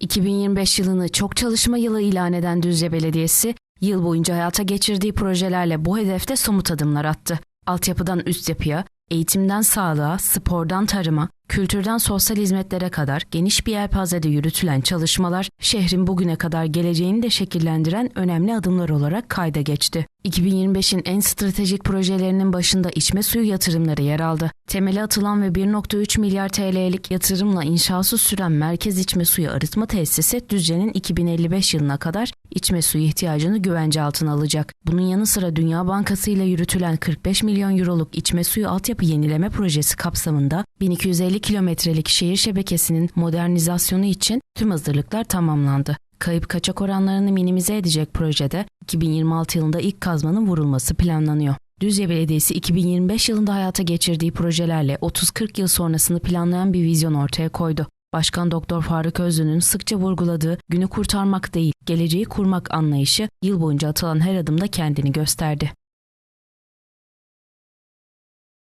2025 yılını çok çalışma yılı ilan eden Düzce Belediyesi, yıl boyunca hayata geçirdiği projelerle bu hedefte somut adımlar attı. Altyapıdan üst yapıya, eğitimden sağlığa, spordan tarıma, kültürden sosyal hizmetlere kadar geniş bir yelpazede yürütülen çalışmalar şehrin bugüne kadar geleceğini de şekillendiren önemli adımlar olarak kayda geçti. 2025'in en stratejik projelerinin başında içme suyu yatırımları yer aldı. Temeli atılan ve 1.3 milyar TL'lik yatırımla inşası süren merkez içme suyu arıtma tesisi Düzce'nin 2055 yılına kadar içme suyu ihtiyacını güvence altına alacak. Bunun yanı sıra Dünya Bankası ile yürütülen 45 milyon euroluk içme suyu altyapı yenileme projesi kapsamında 1250 kilometrelik şehir şebekesinin modernizasyonu için tüm hazırlıklar tamamlandı. Kayıp kaçak oranlarını minimize edecek projede 2026 yılında ilk kazmanın vurulması planlanıyor. Düzce Belediyesi 2025 yılında hayata geçirdiği projelerle 30-40 yıl sonrasını planlayan bir vizyon ortaya koydu. Başkan Doktor Faruk Özlü'nün sıkça vurguladığı günü kurtarmak değil, geleceği kurmak anlayışı yıl boyunca atılan her adımda kendini gösterdi.